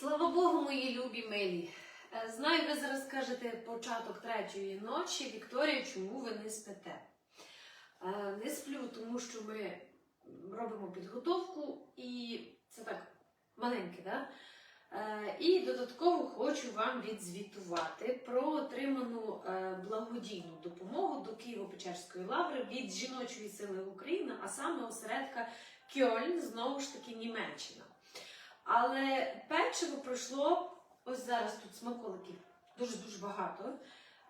Слава Богу, мої любі милі. Е, Знаю, ви зараз скажете початок третьої ночі. Вікторія, чому ви не спите? Е, Не сплю, тому що ми робимо підготовку, і це так маленьке, да? Е, І додатково хочу вам відзвітувати про отриману благодійну допомогу до Києво-Печерської лаври від жіночої сили України, а саме осередка Кьольн, знову ж таки Німеччина. Але печиво пройшло, ось зараз тут смаколиків дуже-дуже багато.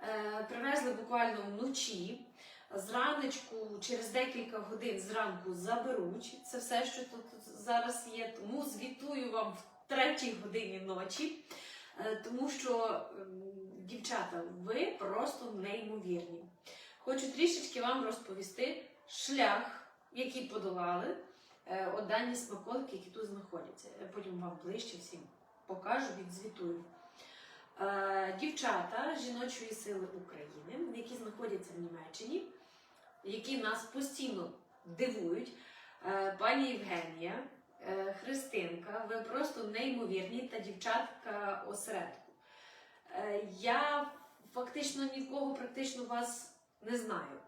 Е, привезли буквально вночі. Зранечку, через декілька годин зранку заберуть. Це все, що тут зараз є. Тому звітую вам в третій годині ночі. Е, Тому що, ем, дівчата, ви просто неймовірні. Хочу трішечки вам розповісти шлях, який подолали е, от дані смаколики, які тут знаходяться. Я потім вам ближче всім покажу, відзвітую. Е, Дівчата жіночої сили України, які знаходяться в Німеччині, які нас постійно дивують. Е, Пані Євгенія, е, Христинка, ви просто неймовірні та дівчатка осередку. Е, Я фактично нікого практично вас не знаю.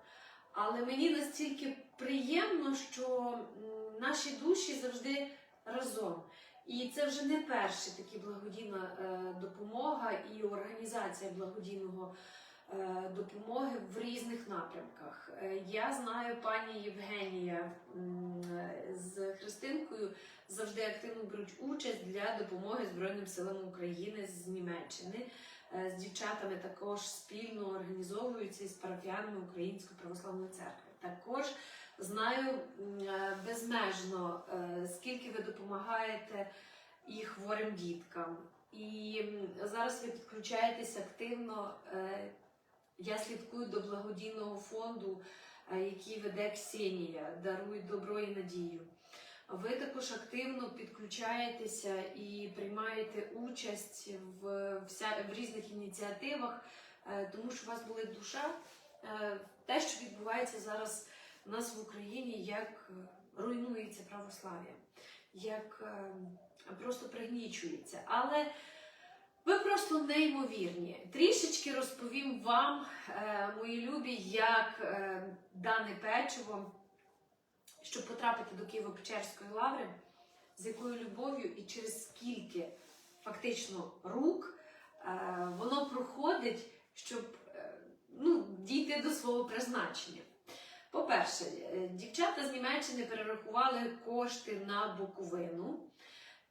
Але мені настільки приємно, що наші душі завжди разом. І це вже не перша така благодійна е, допомога і організація благодійного е, допомоги в різних напрямках. Е, я знаю пані Євгенія з Христинкою завжди активно беруть участь для допомоги Збройним силам України з Німеччини. З дівчатами також спільно організовуються із парафіянами Української православної церкви. Також знаю е, безмежно, е, скільки ви допомагаєте і хворим діткам. І зараз ви підключаєтесь активно. е, Я слідкую до благодійного фонду, який веде Ксенія, даруй добро і надію. Ви також активно підключаєтеся і приймаєте участь в, вся, в різних ініціативах, тому що у вас була душа. Те, що відбувається зараз у нас в Україні, як е, руйнується православ'я, як е, просто пригнічується. Але ви просто неймовірні. Трішечки розповім вам, е, мої любі, як дане печиво, щоб потрапити до Києво-Печерської лаври, з якою любов'ю і через скільки фактично рук воно проходить, щоб ну, дійти до свого призначення. По-перше, е, дівчата з Німеччини перерахували кошти на Буковину.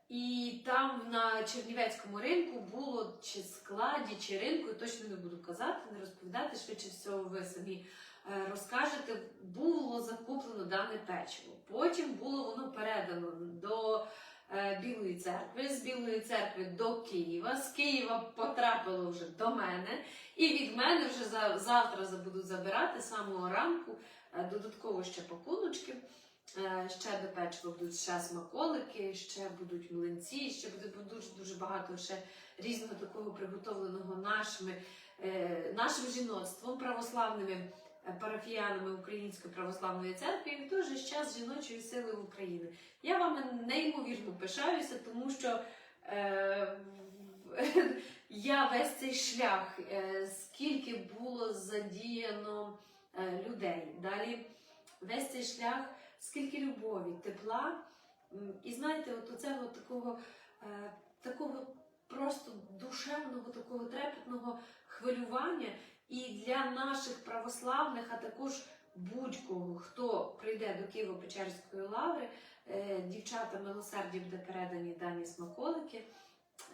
І там на Чернівецькому ринку було чи складі, чи ринку, точно не буду казати, не розповідати, швидше всього ви самі е, розкажете, було закуплено дане печиво. Потім було воно передано до е, Білої церкви, з Білої церкви до Києва, з Києва потрапило вже до мене, і від мене вже завтра за- будуть забирати самого ранку додатково ще пакуночки. Е, Ще до печива будуть ще смаколики, ще будуть млинці, ще буде дуже дуже багато ще різного такого приготовленого нашими, е, нашим жіноцтвом, православними е, парафіянами Української православної церкви і в той же час жіночої сили України. Я вами неймовірно пишаюся, тому що е, я весь цей шлях, е, скільки було задіяно е, людей. Далі весь цей шлях скільки любові, тепла. І знаєте, от оце от такого, е, такого просто душевного, такого трепетного хвилювання і для наших православних, а також будь-кого, хто прийде до Києво-Печерської лаври, е, дівчата милосердя буде передані дані смаколики,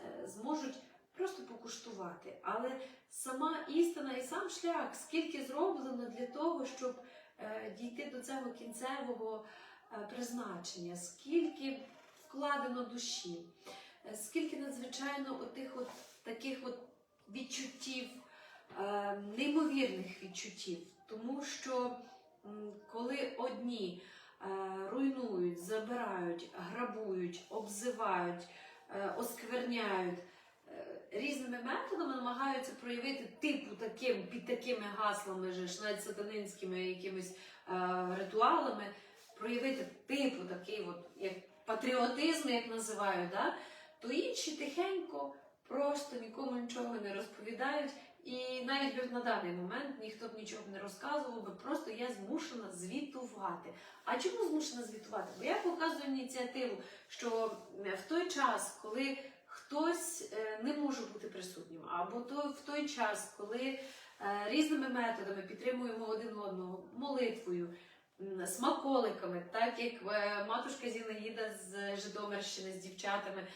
е, зможуть просто покуштувати. Але сама істина і сам шлях, скільки зроблено для того, щоб е, дійти до цього кінцевого е, призначення, скільки вкладено душі, е, скільки надзвичайно отих от таких от відчуттів, неймовірних відчуттів. Тому що коли одні руйнують, забирають, грабують, обзивають, оскверняють. Е, Різними методами намагаються проявити типу таким під такими гаслами, ж навіть сатанинськими якимись е, ритуалами, проявити типу такий, от, як патріотизм, як називають, да? то інші тихенько просто нікому нічого не розповідають. І навіть на даний момент ніхто б нічого не розказував, би просто я змушена звітувати. А чому змушена звітувати? Бо я показую ініціативу, що в той час, коли хтось е, не може бути присутнім, або то в той час, коли е, різними методами підтримуємо один одного молитвою, смаколиками, так як е, матушка Зінаїда з Житомирщини з дівчатами,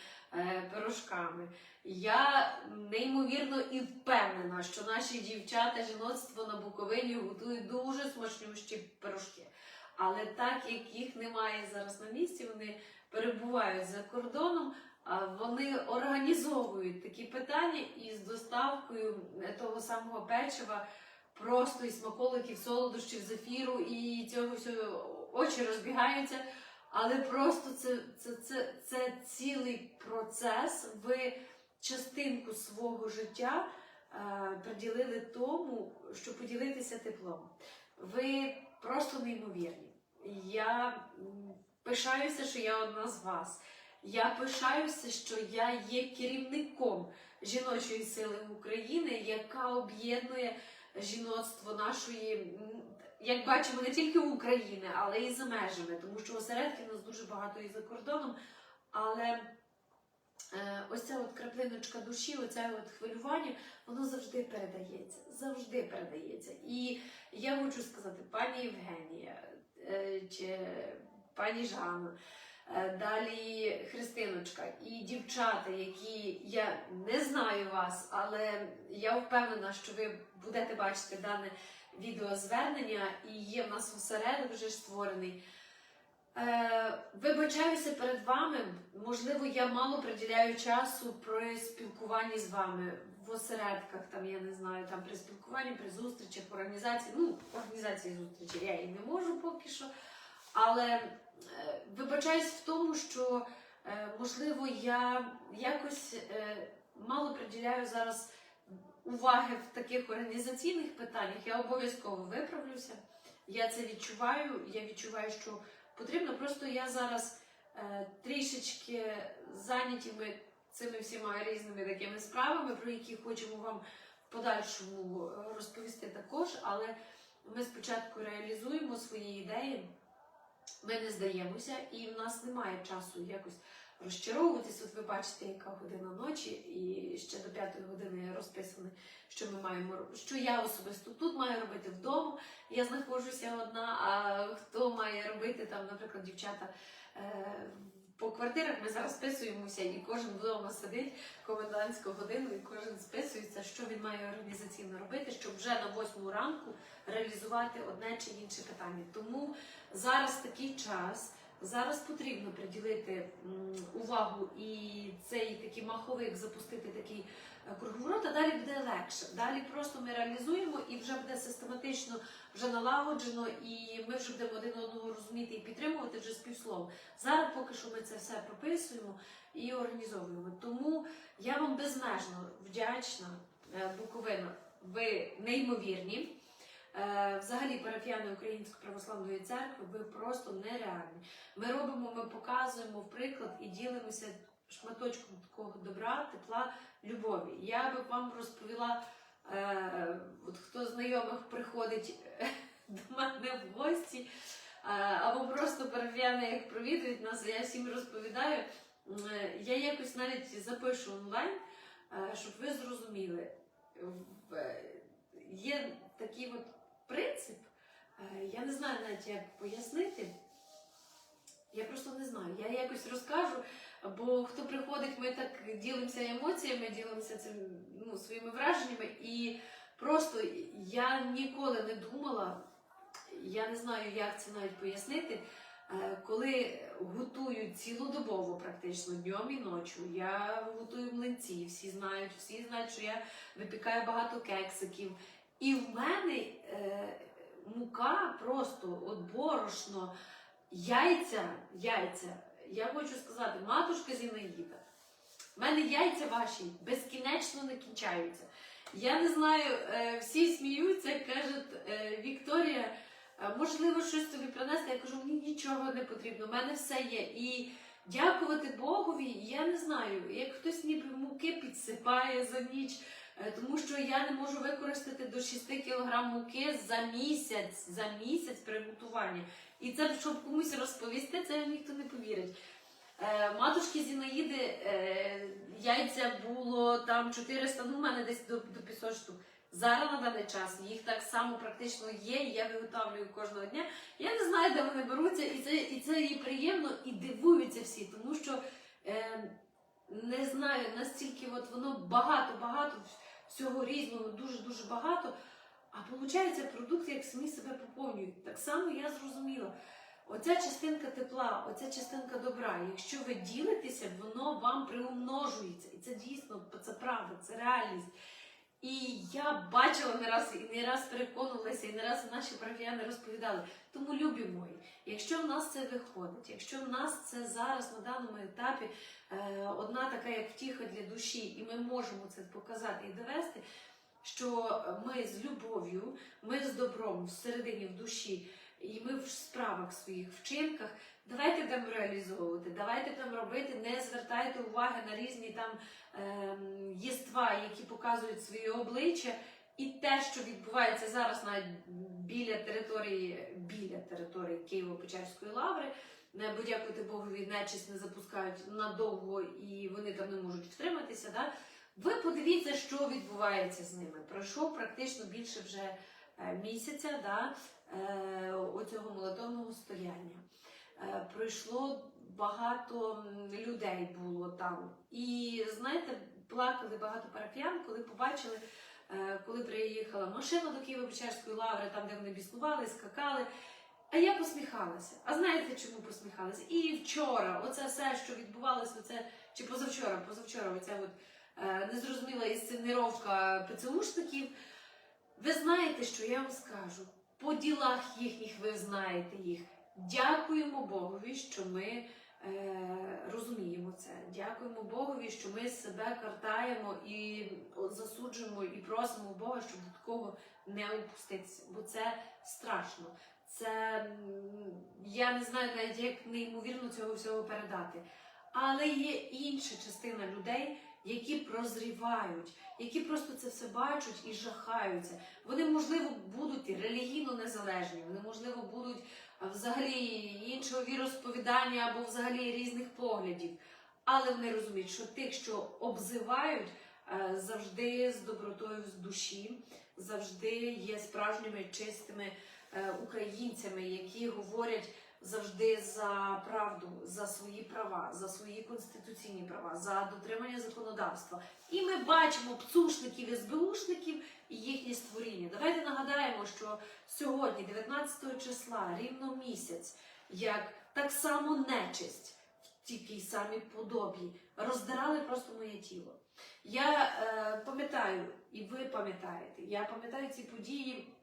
пирожками. Я неймовірно і впевнена, що наші дівчата жіноцтво на Буковині готують дуже смачнющі пирожки. Але так як їх немає зараз на місці, вони перебувають за кордоном, вони організовують такі питання із доставкою е, того самого печива, просто і смаколиків, солодощів, зефіру, і цього всього очі розбігаються. Але просто це, це, це, це цілий процес. Ви частинку свого життя е, приділили тому, щоб поділитися теплом. Ви просто неймовірні. Я пишаюся, що я одна з вас. Я пишаюся, що я є керівником жіночої сили України, яка об'єднує жіноцтво нашої, як бачимо, не тільки України, але і за межами, тому що осередків у нас дуже багато і за кордоном. Але е, ось ця от краплиночка душі, оце от хвилювання, воно завжди передається. Завжди передається. І я хочу сказати, пані Євгенія е, чи пані Жанна, далі Христиночка і дівчата, які я не знаю вас, але я впевнена, що ви будете бачити дане відеозвернення, і є в нас осередок вже створений. Е, вибачаюся перед вами. Можливо, я мало приділяю часу при спілкуванні з вами в осередках, там я не знаю, там при спілкуванні, при зустрічах, організації. Ну, організації зустрічі я і не можу поки що. Але е, вибачаюсь в тому, що е, можливо я якось е, мало приділяю зараз уваги в таких організаційних питаннях. Я обов'язково виправлюся. Я це відчуваю. Я відчуваю, що потрібно. Просто я зараз е, трішечки зайнятими цими всіма різними такими справами, про які хочемо вам подальшому е, розповісти також. Але ми спочатку реалізуємо свої ідеї, ми не здаємося, і в нас немає часу якось розчаровуватись. От ви бачите, яка година ночі, і ще до п'ятої години розписано, що ми маємо що я особисто тут маю робити вдома. Я знаходжуся одна, а хто має робити там, наприклад, дівчата. Е- по квартирах ми зараз списуємося, і кожен вдома сидить комендантську годину, і кожен списується, що він має організаційно робити, щоб вже на восьму ранку реалізувати одне чи інше питання. Тому зараз такий час. Зараз потрібно приділити увагу і цей такий маховик запустити такий е, круговорот, а далі буде легше. Далі просто ми реалізуємо і вже буде систематично вже налагоджено, і ми вже будемо один одного розуміти і підтримувати вже співслов. Зараз поки що ми це все прописуємо і організовуємо. Тому я вам безмежно вдячна, е, Буковина. Ви неймовірні. Е, Взагалі, парафіяни Української православної церкви, ви просто нереальні. Ми робимо, ми показуємо в приклад і ділимося шматочком такого добра, тепла, любові. Я би вам розповіла, е, от хто знайомих приходить е, до мене в гості, е, або просто парафіяни, як провідують нас, я всім розповідаю. Е, Я якось навіть запишу онлайн, е, щоб ви зрозуміли. Е, Є такий от принцип, е, я не знаю навіть як пояснити. Я просто не знаю. Я якось розкажу, бо хто приходить, ми так ділимося емоціями, ділимося цим ну, своїми враженнями. І просто я ніколи не думала, я не знаю, як це навіть пояснити. е, Коли готую цілодобово, практично днем і ночі, я готую млинці, всі знають, всі знають, що я випікаю багато кексиків. І в мене е, мука просто от борошно, яйця, яйця. Я хочу сказати, матушка Зінаїда, в мене яйця ваші безкінечно не кінчаються. Я не знаю, е, всі сміються, кажуть, е, Вікторія, е, можливо, щось тобі принести. Я кажу, мені нічого не потрібно, в мене все є. І Дякувати Богові, я не знаю, як хтось ніби муки підсипає за ніч, тому що я не можу використати до 6 кг муки за місяць, за місяць приготування. І це, щоб комусь розповісти, це ніхто не повірить. Е, Матушки Зінаїди е, яйця було там 400, ну в мене десь до, до 500 штук. Зараз на даний час їх так само практично є, і я виготовлюю кожного дня. Я не знаю, де вони беруться, і це, і це і приємно, і дивуються всі, тому що е, не знаю, настільки от воно багато-багато всього різного, дуже-дуже багато. А виходить, продукти як самі себе поповнюють. Так само я зрозуміла. Оця частинка тепла, оця частинка добра. Якщо ви ділитеся, воно вам приумножується. І це дійсно це правда, це реальність. І я бачила не раз і не раз переконувалася, і не раз наші парафіяни розповідали. Тому, любі мої, якщо в нас це виходить, якщо в нас це зараз на даному етапі е, одна така як втіха для душі, і ми можемо це показати і довести, що ми з любов'ю, ми з добром всередині в душі, і ми в справах своїх вчинках. Давайте будемо реалізовувати, давайте будемо робити, не звертайте уваги на різні там ем, єства, які показують своє обличчя, і те, що відбувається зараз навіть біля території, біля території Києво-Печерської лаври. Бо дякувати Богові, нечисть не запускають надовго і вони там не можуть втриматися. Да? Ви подивіться, що відбувається з ними. Пройшов практично більше вже е, місяця да, е, оцього молитовного стояння. Е, пройшло багато людей було там. І знаєте, плакали багато парафіян, коли побачили, коли приїхала машина до Києво-Печерської лаври, там, де вони біснували, скакали. А я посміхалася. А знаєте, чому посміхалася? І вчора, оце все, що відбувалося, оце, чи позавчора, позавчора, оця от незрозуміла інсценировка ПЦУшників. Ви знаєте, що я вам скажу? По ділах їхніх ви знаєте їх. Дякуємо Богові, що ми е, розуміємо це. Дякуємо Богові, що ми себе картаємо і засуджуємо і просимо Бога, щоб до такого не опуститися, бо це страшно. Це я не знаю навіть, як неймовірно цього всього передати. Але є інша частина людей, які прозрівають, які просто це все бачать і жахаються. Вони, можливо, будуть релігійно незалежні, вони, можливо, будуть взагалі іншого віросповідання або взагалі різних поглядів. Але вони розуміють, що тих, що обзивають, е, завжди з добротою з душі, завжди є справжніми чистими е, українцями, які говорять завжди за правду, за свої права, за свої конституційні права, за дотримання законодавства. І ми бачимо пцушників і СБУшників і їхнє створіння. Давайте нагадаємо, що сьогодні, 19 числа, рівно місяць, як так само нечисть в тій самій подобі роздирали просто моє тіло. Я е, пам'ятаю, і ви пам'ятаєте, я пам'ятаю ці події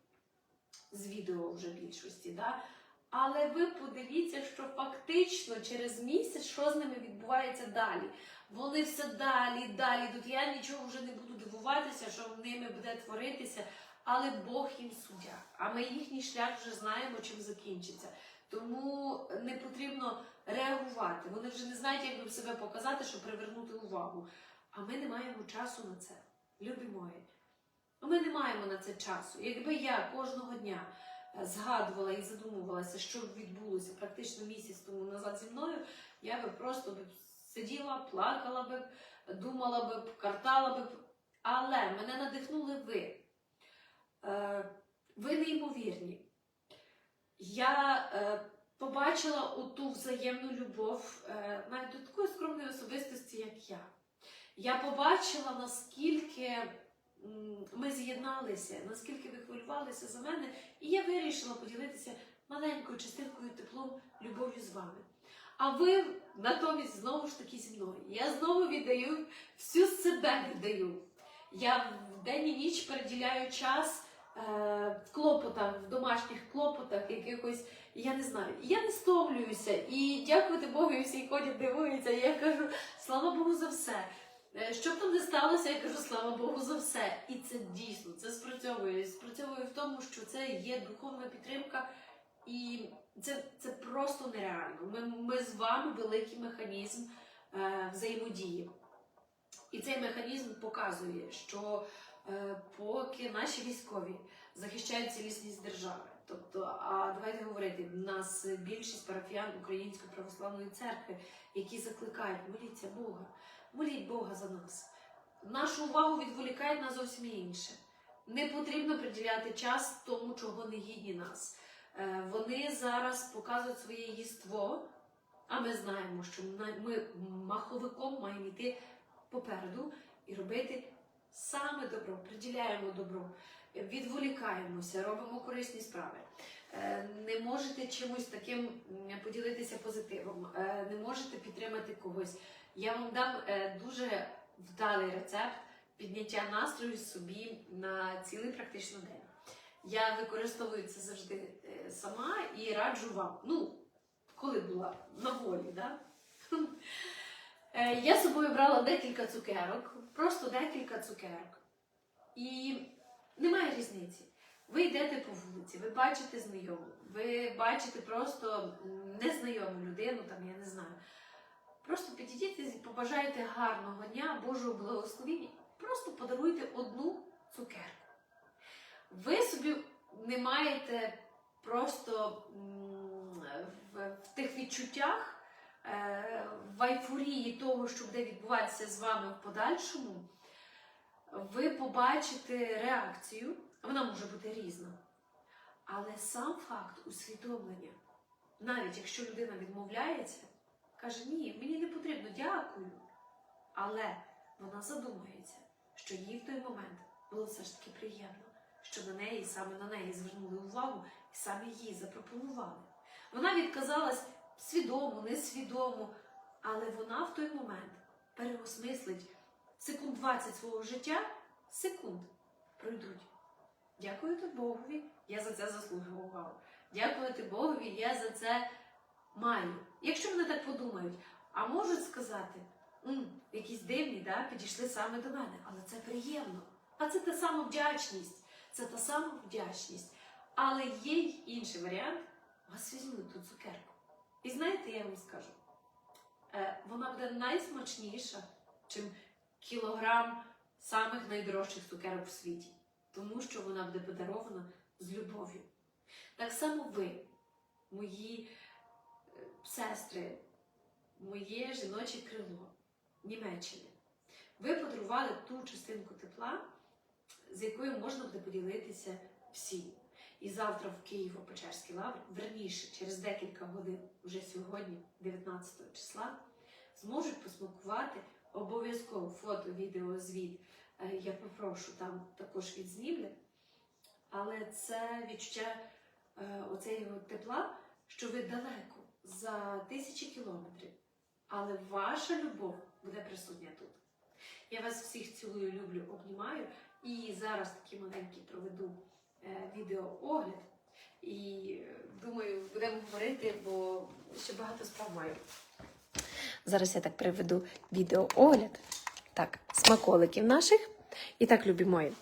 з відео вже більшості. Да? Але ви подивіться, що фактично через місяць, що з ними відбувається далі. Вони все далі, далі. Тут я нічого вже не буду дивуватися, що в ними буде творитися, але Бог їм суддя. А ми їхній шлях вже знаємо, чим закінчиться. Тому не потрібно реагувати. Вони вже не знають, як би себе показати, щоб привернути увагу. А ми не маємо часу на це, любі мої. Ми не маємо на це часу. Якби я кожного дня згадувала і задумувалася, що відбулося практично місяць тому назад зі мною, я би просто би сиділа, плакала би, думала би, картала би. Але мене надихнули ви. Е, Ви неймовірні. Я е, побачила оту взаємну любов е, навіть до такої скромної особистості, як я. Я побачила, наскільки ми з'єдналися, наскільки ви хвилювалися за мене, і я вирішила поділитися маленькою частинкою теплом, любов'ю з вами. А ви натомість знову ж таки зі мною. Я знову віддаю всю себе віддаю. Я в день і ніч переділяю час е, в клопотах, в домашніх клопотах, якихось, я не знаю, я не стомлююся. І дякувати Богу, і всі ходять, дивуються. І я кажу, слава Богу за все. Е, Що б там не сталося, я кажу, слава Богу за все. І це дійсно, це спрацьовує. Спрацьовує в тому, що це є духовна підтримка І це, це просто нереально. Ми, ми з вами великий механізм е, взаємодії. І цей механізм показує, що е, поки наші військові захищають цілісність держави, тобто, а давайте говорити, в нас більшість парафіян Української православної церкви, які закликають моліться Бога, моліть Бога за нас. Нашу увагу відволікають на зовсім інше. Не потрібно приділяти час тому, чого не гідні нас. Е, Вони зараз показують своє єство, а ми знаємо, що ми маховиком маємо йти попереду і робити саме добро, приділяємо добро, відволікаємося, робимо корисні справи. Е, Не можете чимось таким поділитися позитивом, е, не можете підтримати когось. Я вам дам е, дуже вдалий рецепт підняття настрою собі на цілий практично день. Я використовую це завжди е, сама і раджу вам. Ну, коли була на волі, да? Е, Я з собою брала декілька цукерок, просто декілька цукерок. І немає різниці. Ви йдете по вулиці, ви бачите знайому, ви бачите просто незнайому людину, там я не знаю. Просто підійдіть і побажайте гарного дня, Божого благословіння. Просто подаруйте одну цукерку. Ви собі не маєте просто в, в тих відчуттях, е, в айфорії того, що буде відбуватися з вами в подальшому, ви побачите реакцію, вона може бути різна. Але сам факт усвідомлення, навіть якщо людина відмовляється, каже, ні, мені не потрібно, дякую. Але вона задумається, що їй в той момент було все ж таки приємно, що на неї, саме на неї звернули увагу і саме їй запропонували. Вона відказалась свідомо, несвідомо, але вона в той момент переосмислить секунд 20 свого життя, секунд пройдуть. Дякувати Богові, я за це заслуговував. Дякувати Богові, я за це маю. Якщо вони так подумають, а можуть сказати, «М, якісь дивні, да, підійшли саме до мене, але це приємно. А це та сама вдячність. Це та сама вдячність. Але є й інший варіант. Вас візьмуть ту цукерку. І знаєте, я вам скажу, е, вона буде найсмачніша, чим кілограм самих найдорожчих цукерок в світі, тому що вона буде подарована з любов'ю. Так само ви, мої сестри, моє жіноче крило Німеччини. Ви подарували ту частинку тепла, з якою можна буде поділитися всім. І завтра в Києво-Печерській лаврі, верніше, через декілька годин, вже сьогодні, 19 числа, зможуть посмакувати обов'язково фото, відео, звіт. Е, Я попрошу там також відзнімлять. Але це відчуття е, оцеї тепла, що ви далеко за тисячі кілометрів. Але ваша любов буде присутня тут. Я вас всіх цілую, люблю, обнімаю. І зараз такий маленький проведу е, відеоогляд. І е, думаю, будемо говорити, бо ще багато справ маю. Зараз я так приведу відеоогляд. Так, смаколиків наших. І так, любі мої.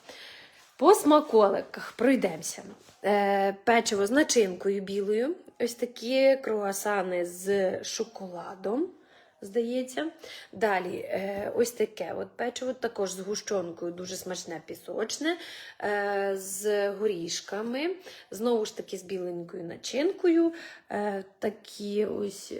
По смаколиках пройдемося. Е, печиво з начинкою білою. Ось такі круасани з шоколадом, здається. Далі е, ось таке от печиво, також з гущонкою, дуже смачне пісочне, е, з горішками, знову ж таки з біленькою начинкою. Е, такі ось,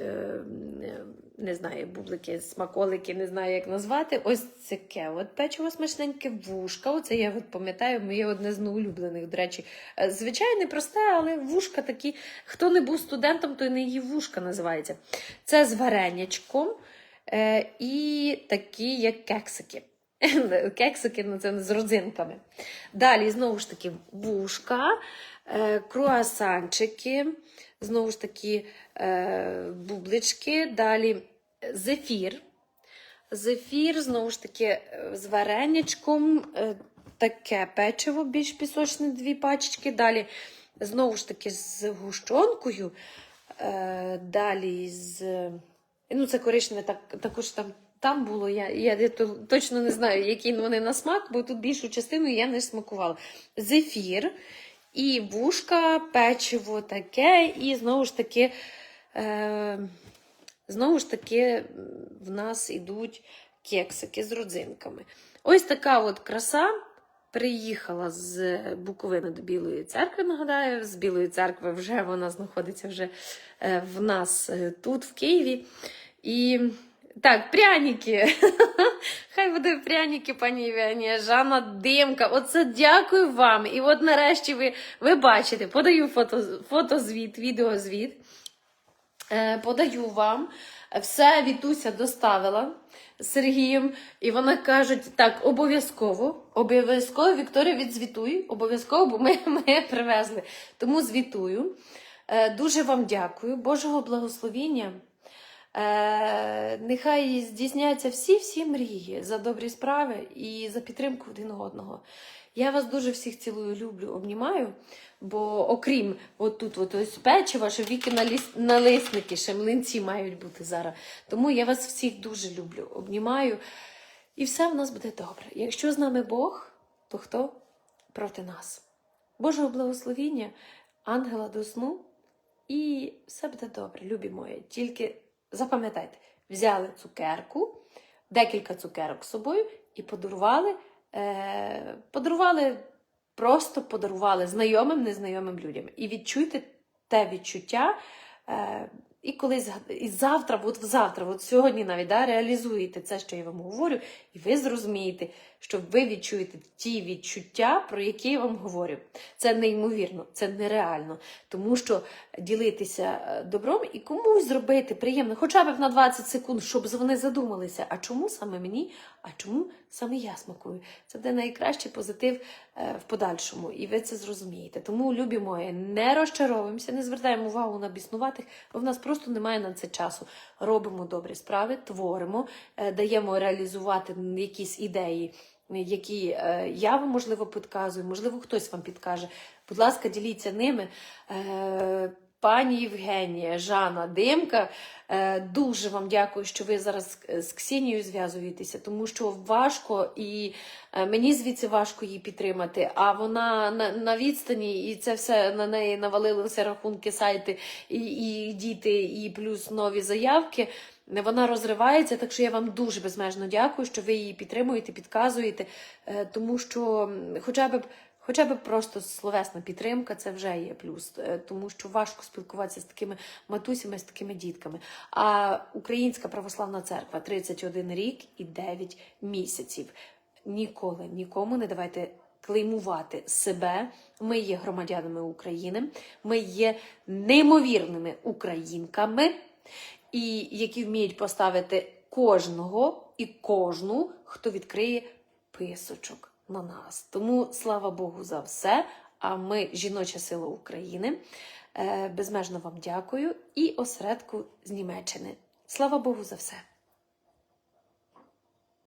не знаю, бублики, смаколики, не знаю, як назвати. Ось таке от печиво смачненьке, вушка. Оце я от пам'ятаю, моє одне з неулюблених. До речі, звичайне, просте, але вушка такі. Хто не був студентом, той не їв вушка називається. Це з варенячком і такі, як кексики. Кексики ну, це з родзинками. Далі, знову ж таки, вушка, е, круасанчики, знову ж таки, е, бублички. Далі зефір. Зефір, знову ж таки, е, з вареничком, е, таке печиво більш пісочне, дві пачечки. Далі, знову ж таки, з гущонкою. Е, Далі з. Ну, це коричневе, так, також там, там було. Я, я, я точно не знаю, які вони на смак, бо тут більшу частину я не смакувала. Зефір І вушка, печиво таке, і знову ж таки, е, знову ж таки, в нас ідуть кексики з родзинками. Ось така от краса. Приїхала з Буковини до Білої церкви, нагадаю, з Білої церкви вже вона знаходиться вже е, в нас е, тут, в Києві. І так, пряники. Хай буде пряники, пані Євгенія, Жанна Димка. Оце дякую вам. І от нарешті ви, ви бачите, подаю фото, фотозвіт, відеозвіт. Е, подаю вам. Все Вітуся доставила Сергієм, і вона кажуть: так, обов'язково, обов'язково, Вікторія, відзвітуй, обов'язково, бо ми, ми привезли. Тому звітую. Е, дуже вам дякую, Божого благословіння. Е, нехай здійсняться всі-всі мрії за добрі справи і за підтримку один одного. Я вас дуже всіх цілую, люблю, обнімаю. Бо окрім от тут от ось печива, що віки налисники, ще млинці мають бути зараз. Тому я вас всіх дуже люблю, обнімаю. І все в нас буде добре. Якщо з нами Бог, то хто проти нас? Божого благословіння, ангела до сну, і все буде добре, любі мої. Тільки запам'ятайте, взяли цукерку, декілька цукерок з собою і подарували, е, подарували, просто подарували знайомим, незнайомим людям. І відчуйте те відчуття. Е, і колись і завтра, от завтра, от сьогодні навіть да, реалізуєте це, що я вам говорю, і ви зрозумієте, що ви відчуєте ті відчуття, про які я вам говорю. Це неймовірно, це нереально. Тому що ділитися е, добром і комусь зробити приємно, хоча б на 20 секунд, щоб вони задумалися, а чому саме мені, а чому саме я смакую. Це буде найкращий позитив е, в подальшому, і ви це зрозумієте. Тому, любі мої, не розчаровуємося, не звертаємо увагу на біснуватих, бо в нас просто немає на це часу. Робимо добрі справи, творимо, е, даємо реалізувати якісь ідеї. Які е, я вам можливо підказую, можливо, хтось вам підкаже. Будь ласка, діліться ними. Е, Пані Євгенія, Жанна Димка, е, дуже вам дякую, що ви зараз з- Ксінією зв'язуєтеся, тому що важко і е, мені звідси важко її підтримати. А вона на, на відстані, і це все на неї навалилися рахунки, сайти, і, і діти, і плюс нові заявки. Вона розривається, так що я вам дуже безмежно дякую, що ви її підтримуєте, підказуєте, е, тому що хоча б. Хоча б просто словесна підтримка це вже є плюс, е, тому що важко спілкуватися з такими матусями, з такими дітками. А Українська православна церква 31 рік і 9 місяців. Ніколи нікому не давайте клеймувати себе. Ми є громадянами України, ми є неймовірними українками, і які вміють поставити кожного і кожну, хто відкриє писочок на нас. Тому слава Богу за все. А ми, жіноча сила України, е, безмежно вам дякую і осередку з Німеччини. Слава Богу за все.